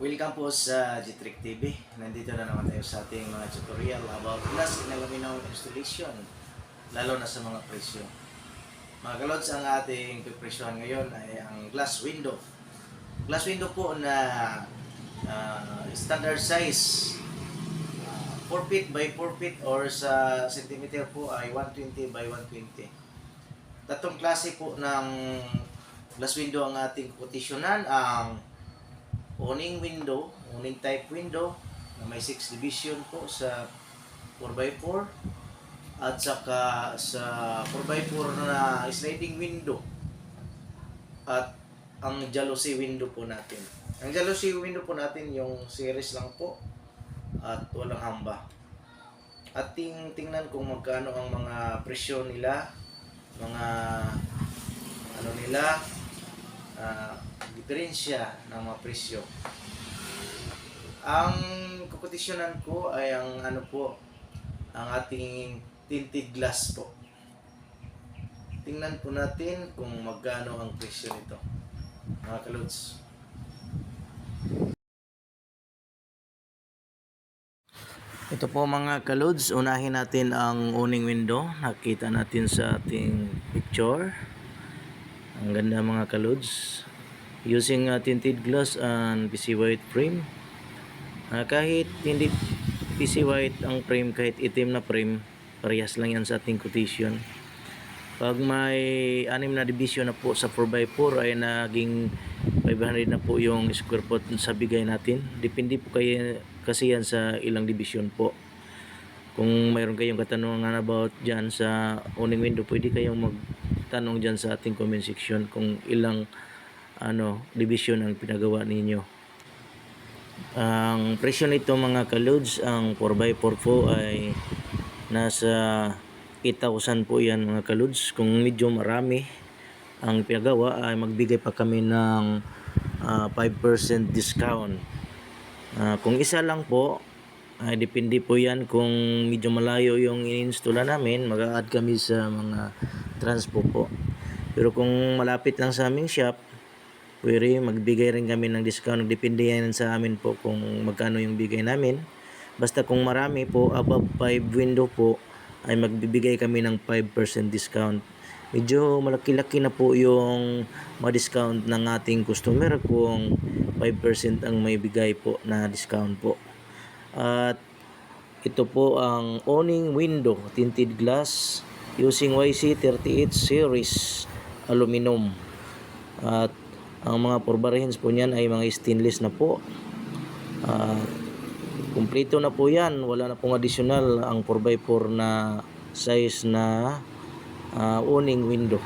Welcome po sa Jitrick TV. Nandito na naman tayo sa ating mga tutorial about glass in aluminum installation, lalo na sa mga presyo. Mga kalods, ang ating pipresyohan ngayon ay ang glass window. Glass window po na ah, standard size, ah, 4 feet by 4 feet or sa centimeter po ay 120 by 120. Tatlong klase po ng glass window ang ating kotisyonan. Ang owning window, owning type window na may 6 division po sa 4x4 at saka sa 4x4 na sliding window at ang jealousy window po natin. Ang jealousy window po natin yung series lang po at walang hamba. At ting tingnan kung magkano ang mga presyo nila, mga ano nila, ah, diferensya ng mga presyo. Ang kukotisyonan ko ay ang ano po, ang ating tinted glass po. Tingnan po natin kung magkano ang presyo nito. Mga kalods. Ito po mga kalods, unahin natin ang owning window. Nakita natin sa ating picture. Ang ganda mga kalods. Using uh, tinted glass and PC white frame. Ah, kahit hindi PC white ang frame, kahit itim na frame, parehas lang yan sa ating quotation. Pag may anim na division na po sa 4x4 ay naging 500 na po yung square foot sa bigay natin. Depende po kayo kasi yan sa ilang division po. Kung mayroon kayong katanungan about dyan sa owning window, pwede kayong magtanong dyan sa ating comment section kung ilang ano division ang pinagawa ninyo. Ang presyo nito mga kalods, ang 4x4 po ay nasa 8,000 po yan mga kalods. Kung medyo marami ang pinagawa ay magbigay pa kami ng ah, 5% discount. Ah, kung isa lang po, ay depende po yan kung medyo malayo yung in-installa namin, mag-a-add kami sa mga transpo po. Pero kung malapit lang sa aming shop, pwede magbigay rin kami ng discount. Depende yan sa amin po kung magkano yung bigay namin. Basta kung marami po, above 5 window po, ay magbibigay kami ng 5% discount. Medyo malaki-laki na po yung ma-discount ng ating customer kung 5% ang may bigay po na discount po. At ito po ang owning window tinted glass using YC38 series aluminum. At ang mga porbarihens po niyan ay mga stainless na po. At kumpleto na po yan. Wala na pong additional ang 4x4 na size na ah, owning window.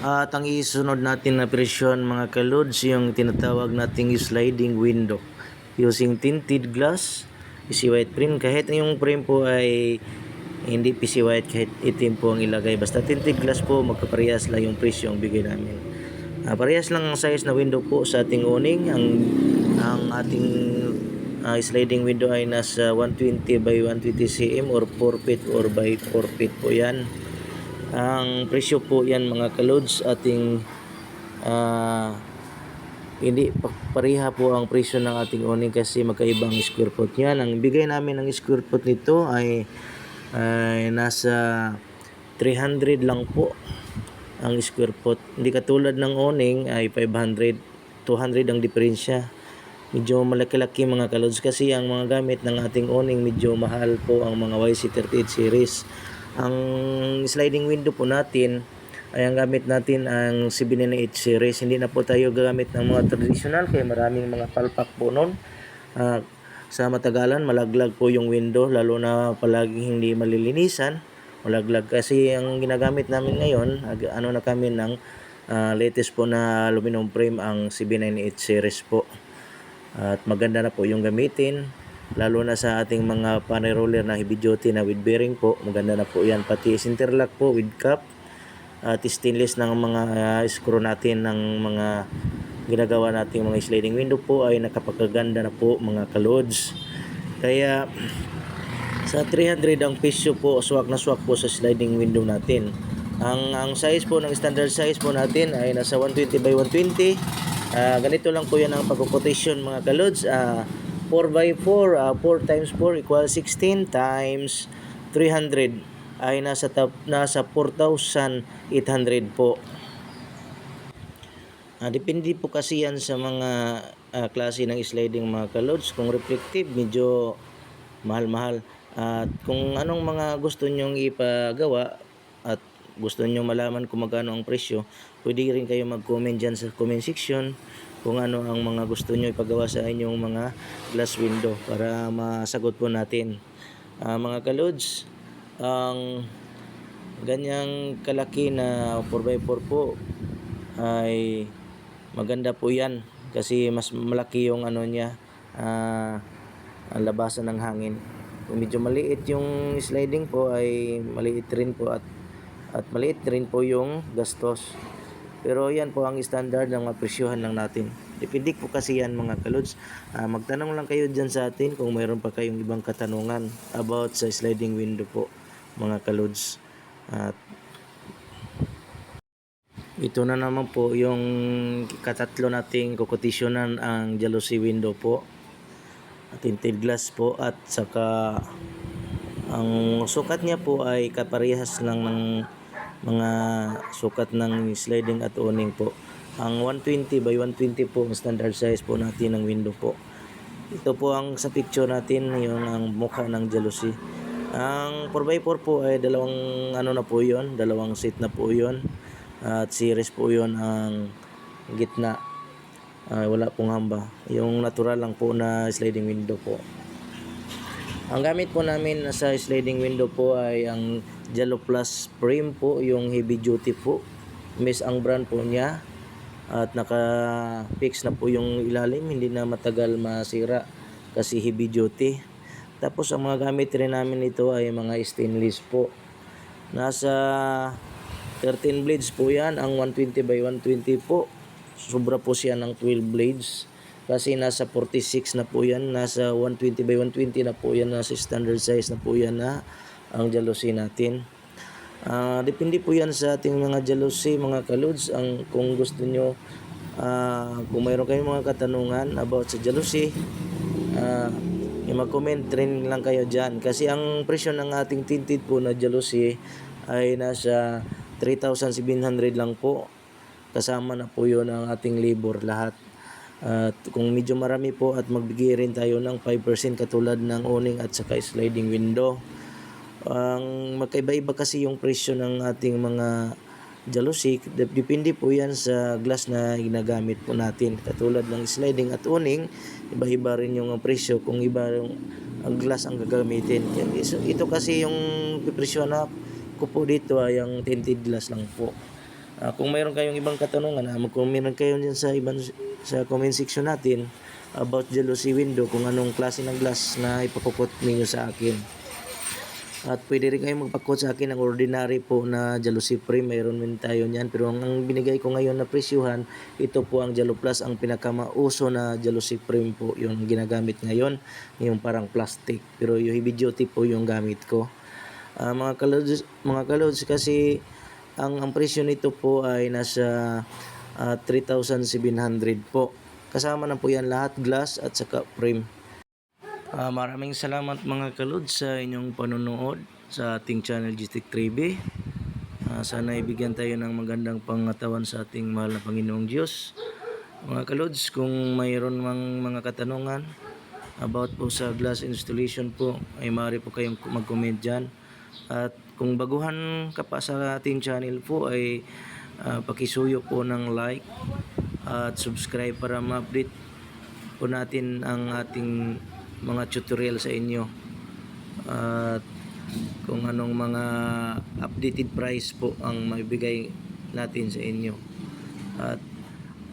At ang isunod natin na presyon mga kalods yung tinatawag nating sliding window using tinted glass, PC white frame. Kahit yung frame po ay hindi PC white kahit itim po ang ilagay. Basta tinted glass po magkaparehas lang yung presyo ang bigay namin. Ah, parehas lang ang size na window po sa ating owning. Ang ang ating ah, sliding window ay nasa 120 by 120 cm or 4 feet or by 4 feet po yan. Ang presyo po yan mga kalods ating ah, hindi pa- pareha po ang presyo ng ating owning kasi magkaibang square foot yan. Ang bigay namin ng square foot nito ay, ay nasa 300 lang po ang square foot. Hindi katulad ng owning ay 500, 200 ang diferensya. Medyo malaki-laki mga kalods kasi ang mga gamit ng ating owning medyo mahal po ang mga YC38 series. Ang sliding window po natin ay ang gamit natin ang 798 series. Hindi na po tayo gagamit ng mga traditional kaya maraming mga palpak po noon. Ah, sa matagalan, malaglag po yung window lalo na palaging hindi malilinisan. Malaglag kasi ang ginagamit namin ngayon, ano na kami ng ah, latest po na aluminum frame ang 798 series po. At maganda na po yung gamitin. Lalo na sa ating mga panel roller na heavy duty na with bearing po. Maganda na po yan. Pati interlock po with cap. At stainless ng mga ah, screw natin ng mga ginagawa nating mga sliding window po ay nakapagkaganda na po mga kalods. Kaya sa 300 ang pisyo po, swak na swak po sa sliding window natin. Ang ang size po ng standard size po natin ay nasa 120 by 120 Ah, ganito lang po yan ang pagkukotation mga kalods. Ah, 4x4, ah, 4 times 4 equals 16 times 300 ay nasa tap, nasa 4,800 po. Ah, depende po kasi yan sa mga ah, klase ng sliding mga kalods. Kung reflective, medyo mahal-mahal. At kung anong mga gusto nyong ipagawa at gusto nyo malaman kung magkano ang presyo, pwede rin kayo mag-comment dyan sa comment section kung ano ang mga gusto nyo ipagawa sa inyong mga glass window para masagot po natin. Ah, mga kalods, ang ganyang kalaki na 4x4 po ay maganda po yan kasi mas malaki yung ano niya ang labasan ng hangin kung medyo maliit yung sliding po ay maliit rin po at at maliit rin po yung gastos. Pero yan po ang standard ng mapresyohan lang natin. Depende po kasi yan mga kalods. Ah, magtanong lang kayo dyan sa atin kung mayroon pa kayong ibang katanungan about sa sliding window po mga kalods. At ito na naman po yung katatlo nating kukotisyonan ang jealousy window po. Tinted glass po at saka ang sukat niya po ay kaparehas lang ng mga sukat ng sliding at awning po. Ang 120 by 120 po ang standard size po natin ng window po. Ito po ang sa picture natin yung ang mukha ng jealousy. Ang 4x4 po ay dalawang ano na po yon, dalawang seat na po yon. At series po yon ang gitna. Ay, wala pong hamba. Yung natural lang po na sliding window po. Ang gamit po namin sa sliding window po ay ang Jello Plus frame po, yung heavy duty po. Miss ang brand po niya. At naka-fix na po yung ilalim, hindi na matagal masira kasi heavy duty. Tapos ang mga gamit rin namin ito ay mga stainless po. Nasa 13 blades po yan, ang 120 by 120 po. Sobra po siya ng 12 blades. Kasi nasa 46 na po yan, nasa 120 by 120 na po yan, nasa standard size na po yan na ang jealousy natin. Ah, depende po yan sa ating mga jealousy, mga kalods. Ang, kung gusto nyo, ah, kung mayroon kayong mga katanungan about sa jealousy, ah, yung mag-comment rin lang kayo dyan. Kasi ang presyo ng ating tinted po na jealousy ay nasa 3,700 lang po. Kasama na po yun ang ating labor lahat. At kung medyo marami po at magbigay rin tayo ng 5% katulad ng awning at saka sliding window. Ang magkaiba-iba kasi yung presyo ng ating mga jealousy. Dep- Depende po yan sa glass na ginagamit po natin. Katulad ng sliding at awning, iba-iba rin yung presyo kung iba yung ang glass ang gagamitin. Ito kasi yung presyo na ko po dito ay ang tinted glass lang po. Ah, kung mayroon kayong ibang katanungan, ah, mag-comment kayo dyan sa ibang sa comment section natin about jealousy window kung anong klase ng glass na ipapukot ninyo sa akin. At pwede rin kayong magpakot sa akin ng ordinary po na jealousy frame. Mayroon din tayo niyan. Pero ang, ang binigay ko ngayon na presyuhan, ito po ang Jello Plus, ang pinakamauso na jealousy frame po yung ginagamit ngayon. Yung parang plastic. Pero yung heavy duty po yung gamit ko. Ah, mga kalods, mga kalods kasi ang ang presyo nito po ay nasa ah, 3,700 po. Kasama na po yan lahat glass at saka frame. Ah, maraming salamat mga kalods sa inyong panonood sa ating channel GTEC 3B. Ah, sana ibigyan tayo ng magandang pangatawan sa ating mahal na Panginoong Diyos. Mga kalods, kung mayroon mang mga katanungan about po sa glass installation po, ay maaari po kayong mag-comment dyan. At kung baguhan ka pa sa ating channel po, ay ah, pakisuyo po ng like at subscribe para ma-update po natin ang ating mga tutorial sa inyo. At kung anong mga updated price po ang maibigay natin sa inyo. At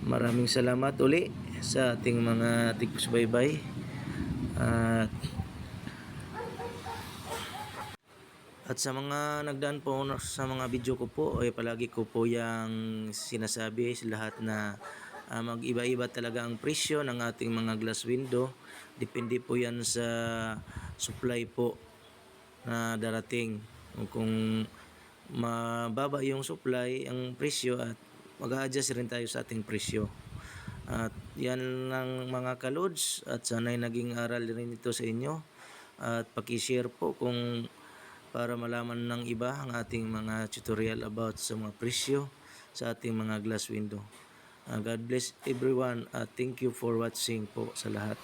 maraming salamat uli sa ating mga tigsubaybay. At At sa mga nagdaan po sa mga video ko po, ay palagi ko po yung sinasabi sa lahat na ah, mag-iba-iba talaga ang presyo ng ating mga glass window. Depende po yan sa supply po na darating. Kung mababa yung supply, ang presyo at mag-a-adjust rin tayo sa ating presyo. At yan lang mga kalods at sana'y naging aral rin ito sa inyo. At pakishare po kung para malaman ng iba ang ating mga tutorial about sa mga presyo sa ating mga glass window. Uh, God bless everyone at thank you for watching po sa lahat.